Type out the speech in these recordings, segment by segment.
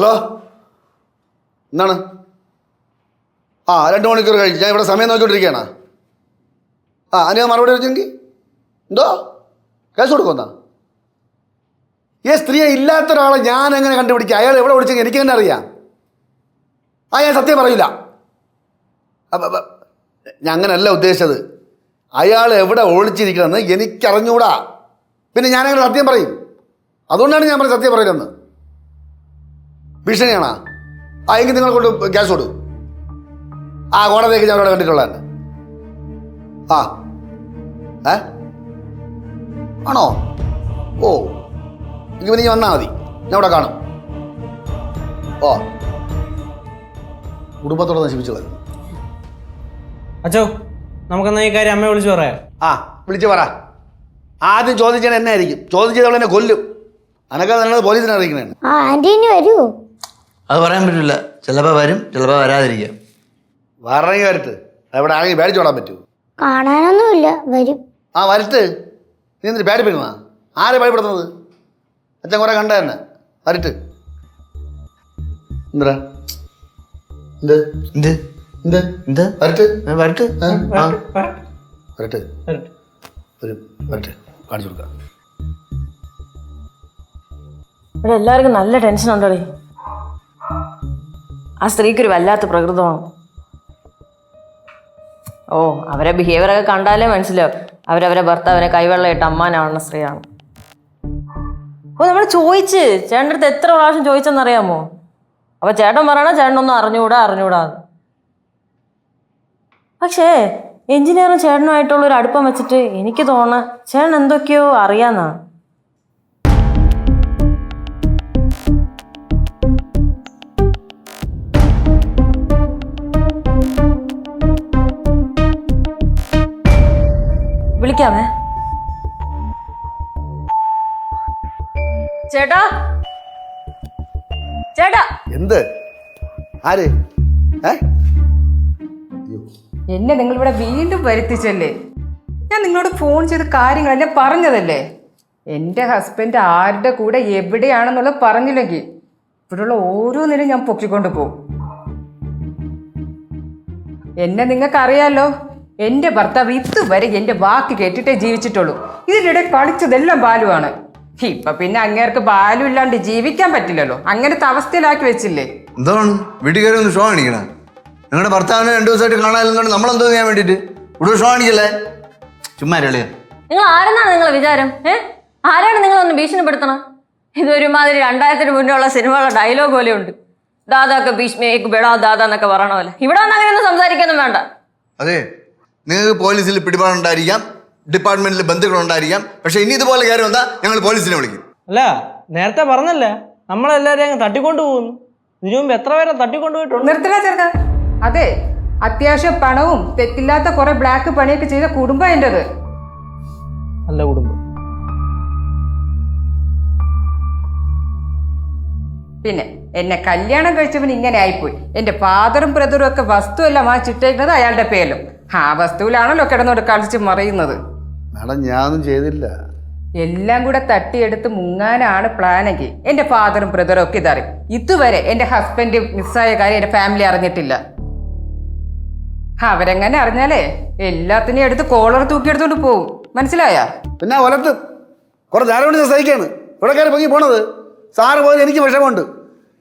Hello? എന്താണ്? ആ രണ്ട് മണിക്കൂർ കഴിഞ്ഞ്. ഞാൻ ഇവിടെ സമയം നോക്കിക്കൊണ്ടിരിക്കുകയാണ്. ആ അതിന് മറുപടി വെച്ചെങ്കിൽ എന്തോ? കേസ് കൊടുക്കുന്ന ഈ സ്ത്രീയെ ഇല്ലാത്ത ഒരാളെ ഞാൻ എങ്ങനെ കണ്ടുപിടിക്കുക അയാൾ എവിടെ വിളിച്ചെങ്കിൽ എനിക്ക് തന്നെ അറിയാം. ആ ഞാൻ സത്യം പറയില്ല. ഞാൻ അങ്ങനെയല്ല ഉദ്ദേശിച്ചത്. അയാൾ എവിടെ ഒളിച്ചിരിക്കണമെന്ന് എനിക്കറിഞ്ഞൂടാ. പിന്നെ ഞാനങ്ങനെ സത്യം പറയും. അതുകൊണ്ടാണ് ഞാൻ പറഞ്ഞത് സത്യം പറയില്ലെന്ന്. ഭീഷണിയാണോ? ആ എങ്കിൽ നിങ്ങൾ കൊണ്ട് ഗ്യാസ് കൊടു. ആ കോടതിയൊക്കെ ഞാൻ അവിടെ കണ്ടിട്ടുള്ളതാണ് ആ. ഏ? ആണോ? ഓ. എങ്കിൽ പിന്നെ നീ വന്നാൽ മതി. ഞാൻ അവിടെ കാണും. ഓ. കുടുംബത്തോടെ നശിപ്പിച്ചുള്ളത് അച്ഛോ അച്ചോ നമുക്കെന്നാ ഈ കാര്യം അമ്മയെ വിളിച്ചു പറയാം. ആ വിളിച്ചു പറ. ആദ്യം ചോദിച്ചാൽ എന്നെ ആയിരിക്കും. ചോദിച്ചത് അവളെന്നെ എന്നെ കൊല്ലും. അനക്കാതെ നല്ലത് പോലീസിനെ അറിയിക്കണേ ആ ആന്റി ഇനി വരൂ. അത് പറയാൻ പറ്റില്ല ചിലപ്പോൾ വരും ചിലപ്പോൾ വരാതിരിക്കാം. വരണമെങ്കിൽ വരത്ത് അവിടെ ആണെങ്കിൽ പേടിച്ചോടാൻ പറ്റൂ കാണാനൊന്നുമില്ല വരും. ആ വരത്ത് നീ എന്തിന് പേടിപ്പിക്കണ ആരെ പേടിപ്പെടുന്നത് അച്ഛൻ കുറെ കണ്ട തന്നെ. വരട്ട്. എന്താ എന്ത്? എന്ത്? എന്ത്? എന്ത്? വരട്ട്. വരട്ട്. ആ. വരട്ട്. ഒരു വരട്ട്. കാണിച്ചു കൊടുക്കാം. ഇവിടെ എല്ലാവർക്കും നല്ല ടെൻഷൻ ഉണ്ടോടി? ആ സ്ത്രീക്ക് ഒരു വല്ലാത്ത പ്രകൃതമാണ്. ഓ അവരെ ബിഹേവിയറൊക്കെ കണ്ടാലേ മനസ്സിലാവും. അവരവരെ ഭർത്താവിനെ കൈവെള്ളയിട്ട് അമ്മാനാവുന്ന സ്ത്രീയാണ്. ഓ നമ്മൾ ചോദിച്ച് ചേട്ടന്റെ അടുത്ത് എത്ര പ്രാവശ്യം ചോദിച്ചെന്നറിയാമോ അപ്പൊ ചേട്ടൻ പറയണ ചേട്ടനൊന്നും അറിഞ്ഞുകൂടാ അറിഞ്ഞുകൂടാ പക്ഷേ എഞ്ചിനീയറും ചേട്ടനുമായിട്ടുള്ള ഒരു അടുപ്പം വെച്ചിട്ട് എനിക്ക് തോന്നുന്നത് ചേട്ടൻ എന്തൊക്കെയോ അറിയാന്നാ. ചേട്ടാ. ചേട്ടാ. എന്ത്? ആര്? എന്നെ നിങ്ങൾ ഇവിടെ വീണ്ടും വരുത്തിച്ചല്ലേ? ഞാൻ നിങ്ങളോട് ഫോൺ ചെയ്ത് കാര്യങ്ങളെല്ലാം പറഞ്ഞതല്ലേ? എന്റെ ഹസ്ബൻഡ് ആരുടെ കൂടെ എവിടെയാണെന്നുള്ളത് പറഞ്ഞില്ലെങ്കിൽ ഇവിടെയുള്ള ഓരോന്നിനും ഞാൻ പൊക്കിക്കൊണ്ട് പോകും എന്നെ നിങ്ങൾക്ക് അറിയാലോ എന്റെ ഭർത്താവ് ഇതുവരെ എന്റെ വാക്ക് കേട്ടിട്ടേ ജീവിച്ചിട്ടുള്ളൂ. ഇതിനിടെ കളിച്ചതെല്ലാം ബാലുവാണ്. ഇപ്പൊ പിന്നെ അങ്ങേർക്ക് ബാലു ഇല്ലാണ്ട് ജീവിക്കാൻ പറ്റില്ലല്ലോ. അങ്ങനത്തെ അവസ്ഥയിലാക്കി വെച്ചില്ലേ? എന്താണ്? വീട്ടിൽ കയറി ഒന്ന് ഷോ കാണിക്കണേ. നിങ്ങളുടെ ഭർത്താവിനെ രണ്ടു ദിവസമായിട്ട് നമ്മൾ നമ്മളെന്തോ ചെയ്യാൻ വേണ്ടിയിട്ട്? ഇവിടെ ഷോ കാണിക്കല്ലേ? ചുമ്മാ രളിയ നിങ്ങൾ ആരെന്നാണ് നിങ്ങളെ വിചാരം? ഏ? ആരാണ് നിങ്ങളൊന്ന് ഭീഷണിപ്പെടുത്തണം? ഇതൊരുമാതിരി രണ്ടായിരത്തിന് മുന്നേ ഉള്ള സിനിമകളുടെ ഡയലോഗ് പോലെ ഉണ്ട്. ദാദാക്ക് ഭീഷ്മേക്ക് ബെടാ ദാദാ എന്നൊക്കെ പറയണ പോലെ. ഇവിടെ വന്ന് അങ്ങനെയൊന്നും സംസാരിക്കൊന്നും വേണ്ട. അതെ നിങ്ങൾക്ക് പോലീസിൽ പിടിപാടുണ്ടായിരിക്കാം. ഡിപ്പാർട്ട്മെന്റിൽ ബന്ധുക്കളുണ്ടായിരിക്കാം. പക്ഷെ ഇനി ഇതുപോലെ കാര്യം എന്താ ഞങ്ങൾ പോലീസിനെ വിളിക്കും. അല്ല നേരത്തെ പറഞ്ഞല്ലേ? നമ്മളെല്ലാരും അങ്ങ് തട്ടിക്കൊണ്ടു പോകുന്നു. ഇതിനു മുമ്പ് എത്ര പേരെ തട്ടിക്കൊണ്ടുപോയിട്ടുണ്ട് നിർത്തല ചെറുക്ക അതെ അത്യാവശ്യം പണവും തെറ്റില്ലാത്ത കുറെ ബ്ലാക്ക് പണിയൊക്കെ ചെയ്ത കുടുംബം എന്റെത് നല്ല കുടുംബം. പിന്നെ എന്നെ കല്യാണം കഴിച്ചവൻ ഇങ്ങനെ ആയിപ്പോയി. എന്റെ ഫാദറും ബ്രദറും ഒക്കെ വസ്തു എല്ലാം ചിട്ടേക്കുന്നത് അയാളുടെ പേരിലും. ആ വസ്തുവിലാണല്ലോ കിടന്നോട് കളിച്ച് മറിയുന്നത്. മാഡം ഞാനൊന്നും ചെയ്തില്ല. എല്ലാം കൂടെ തട്ടിയെടുത്ത് മുങ്ങാനാണ് പ്ലാനെങ്കിൽ എന്റെ ഫാദറും ബ്രദറും ഒക്കെ ഇതറിയും ഇതുവരെ എന്റെ ഹസ്ബൻഡ് മിസ്സായ കാര്യം എന്റെ ഫാമിലി അറിഞ്ഞിട്ടില്ല. അവരെങ്ങനെ അറിഞ്ഞാലേ? എല്ലാത്തിനെയും എടുത്ത് കോളർ തൂക്കിയെടുത്തോണ്ട് പോവും. മനസ്സിലായാ? പിന്നെ ഒലത്ത് കുറേ ഞാൻ സഹിക്കാണ്. ഇവിടെ കയറി പൊങ്ങി പോണത്. സാറ് പോയത് എനിക്ക് വിഷമമുണ്ട്.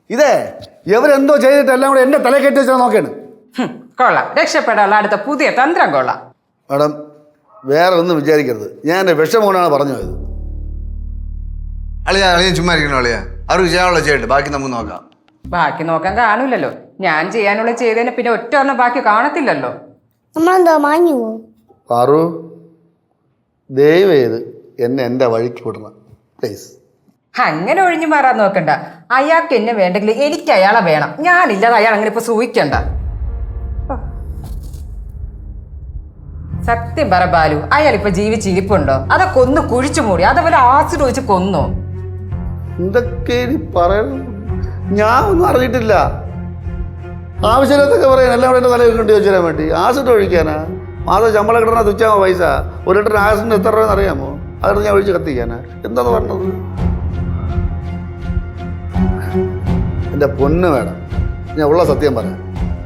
ഇതേ ഇവരെന്തോ ചെയ്തിട്ട് എല്ലാം കൂടെ എന്റെ തല കെട്ടി വെച്ചാൽ നോക്കാണ് കൊള്ളാം. രക്ഷപ്പെടാനുള്ള അടുത്ത പുതിയ തന്ത്രം കൊള്ളാം. മാഡം വേറെ ഒന്നും വിചാരിക്കരുത്. ഞാൻ എന്റെ വിഷം കൊണ്ടാണ് പറഞ്ഞു പോയത്. അളിയാ അളിയാ ചുമ്മാ ഇരിക്കണോ അളിയാ. അവർക്ക് ചെയ്യാനുള്ള ചെയ്യട്ടെ ബാക്കി നമുക്ക് നോക്കാം. ബാക്കി നോക്കാൻ കാണൂലല്ലോ. ഞാൻ ചെയ്യാനുള്ള ചെയ്തതിന് പിന്നെ ഒറ്റ ഒരെണ്ണം ബാക്കി കാണത്തില്ലല്ലോ. നമ്മളെന്തോ മാഞ്ഞു പോവും? പാറു ദയവ് ചെയ്ത് എന്നെ എന്റെ വഴിക്ക് വിടണം. പ്ലീസ് അങ്ങനെ ഒഴിഞ്ഞു മാറാൻ നോക്കണ്ട. അയാൾക്ക് എന്നെ വേണ്ടെങ്കിൽ എനിക്ക് അയാളെ വേണം. ഞാനില്ലാതെ അയാൾ അങ്ങനെ ഇപ്പൊ സൂഹിക്കണ്ട സത്യം പറ ബാലു അയാൾ ഇപ്പൊ ജീവിച്ചിരിപ്പുണ്ടോ? അതൊക്കെ ഒന്ന് കുഴിച്ചു മൂടി അതവരെ ആസിഡ് വെച്ച് കൊന്നു? എന്തൊക്കെ പറയണം? ഞാൻ ഒന്നും അറിഞ്ഞിട്ടില്ല. ആവശ്യമില്ലാത്തൊക്കെ പറയാൻ എല്ലാം എന്റെ തലയിൽ കൊണ്ട് തരാൻ വേണ്ടി. ആസിഡ് ഒഴിക്കാനാ? മാസം ശമ്പളം കിട്ടണ തുച്ഛാമോ പൈസ. ഒരു ലിറ്റർ ആസിഡിന് എത്ര രൂപ അറിയാമോ? അതിന് ഞാൻ ഒഴിച്ച് കത്തിക്കാനാ. എന്താന്ന് പറഞ്ഞത്? എന്റെ പൊന്ന് വേണം ഞാൻ ഉള്ള സത്യം പറയാം.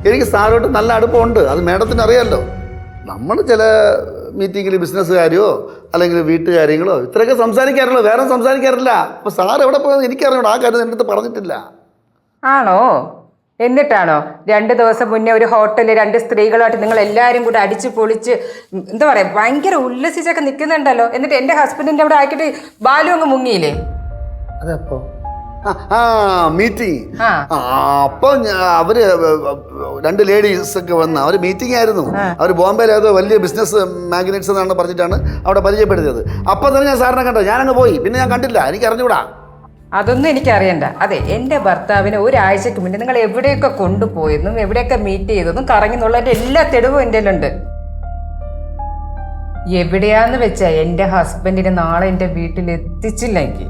എനിക്ക് സാറുമായിട്ട് നല്ല അടുപ്പമുണ്ട്. അത് മേഡത്തിന് അറിയാമല്ലോ നമ്മൾ ചില മീറ്റിങ്ങിൽ ബിസിനസ് കാര്യമോ അല്ലെങ്കിൽ വീട്ടുകാര്യങ്ങളോ ഇത്രയൊക്കെ സംസാരിക്കാറുള്ളൂ. വേറെ സംസാരിക്കാറില്ല. അപ്പോൾ സാർ എവിടെ പോയത് എനിക്കറിയണം ആ കാര്യം എന്റെ അടുത്ത് പറഞ്ഞിട്ടില്ല. ആണോ? എന്നിട്ടാണോ? രണ്ട് ദിവസം മുന്നേ ഒരു ഹോട്ടലിൽ രണ്ട് സ്ത്രീകളായിട്ട് നിങ്ങൾ എല്ലാവരും കൂടെ അടിച്ച് പൊളിച്ച് എന്താ പറയാ ഭയങ്കര ഉല്ലസിച്ചൊക്കെ നിൽക്കുന്നുണ്ടല്ലോ എന്നിട്ട് എന്റെ ഹസ്ബൻഡിന്റെ അവിടെ ആക്കിയിട്ട് ബാലു അങ്ങ് മുങ്ങിയില്ലേ? അതെപ്പോ? മീറ്റിംഗ്. അപ്പൊ അവർ രണ്ട് ലേഡീസ് ഒക്കെ വന്ന് അവർ മീറ്റിംഗ് ആയിരുന്നു. അവർ ബോംബെയിൽ ഏതോ വലിയ ബിസിനസ് മാഗ്നറ്റ്സ് എന്നാണ് പറഞ്ഞിട്ടാണ് അവിടെ പരിചയപ്പെടുത്തിയത്. അപ്പൊ തന്നെ ഞാൻ സാറിനെ കണ്ടത് ഞാനങ്ങ് പോയി. പിന്നെ ഞാൻ കണ്ടില്ല. എനിക്ക് അറിഞ്ഞുകൂടാ. അതൊന്നും എനിക്കറിയണ്ട. അതെ എന്റെ ഭർത്താവിനെ ഒരാഴ്ചക്ക് മുന്നേ നിങ്ങൾ എവിടെയൊക്കെ കൊണ്ടുപോയെന്നും എവിടെയൊക്കെ മീറ്റ് ചെയ്തതും കറങ്ങി എന്നുള്ളതിന്റെ എല്ലാ തെളിവും എന്റെ ഉണ്ട് എവിടെയാന്ന് വെച്ചാ എന്റെ ഹസ്ബൻഡിനെ നാളെ എന്റെ വീട്ടിൽ എത്തിച്ചില്ലെങ്കിൽ